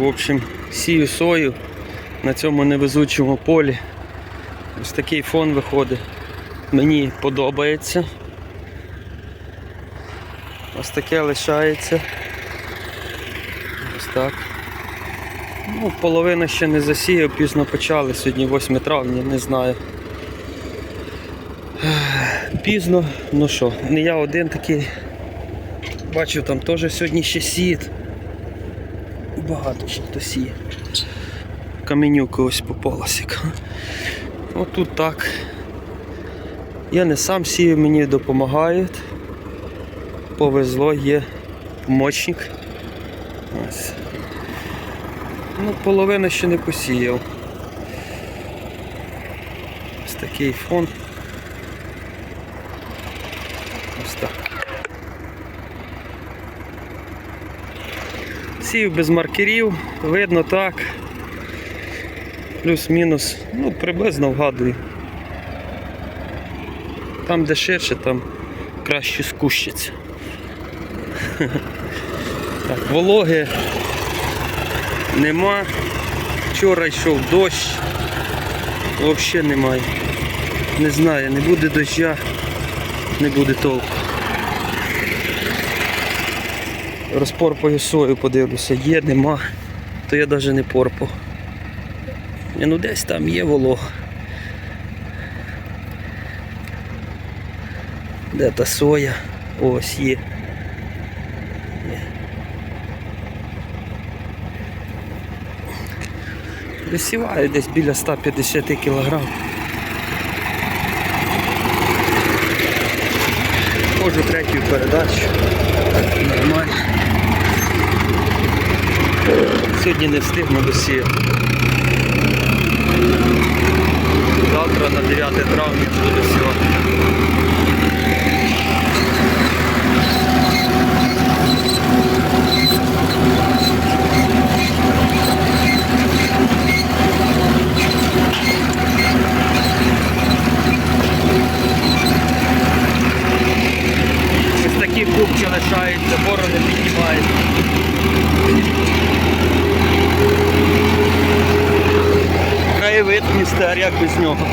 В общем, сію сою на цьому невезучому полі. Ось такий фон виходить. Мені подобається. Ось таке лишається. Ось так. Ну, половина ще не засіяв, пізно почали. Сьогодні 8 травня, не знаю. Пізно, ну що, не я один такий. Бачу, там теж сьогодні ще сіють. Багато ще хто сіє. Каменюка ось попалася. Отут так. Я не сам сію, мені допомагають. Повезло, є помічник. Ось. Ну, половина ще не посіяв. Ось такий фон. Ось так. Сів без маркерів, видно так. Плюс-мінус, ну, приблизно вгадую. Там, де ширше, там краще скущиться. Так, вологи нема. Вчора йшов дощ. Взагалі немає. Не знаю, не буде доща, не буде толку. Розпорпаю сою, подивлюся, є, нема, то я навіть не порпав. Ну десь там є волога. Де та соя? Ось є. Висіваю десь біля 150 кг. Можу третю передачу. Нормально. Сьогодні не встигну досіяти. Завтра на 9 травня буду сьогодні. Краєвид містер, як без нього.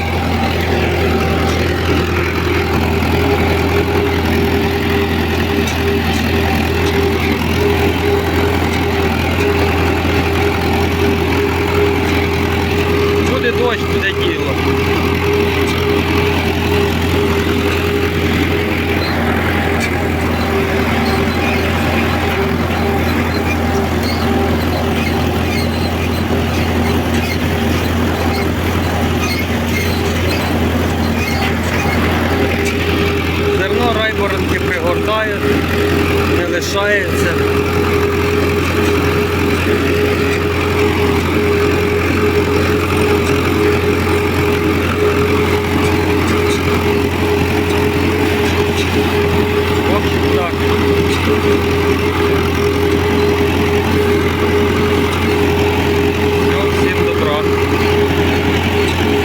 专业人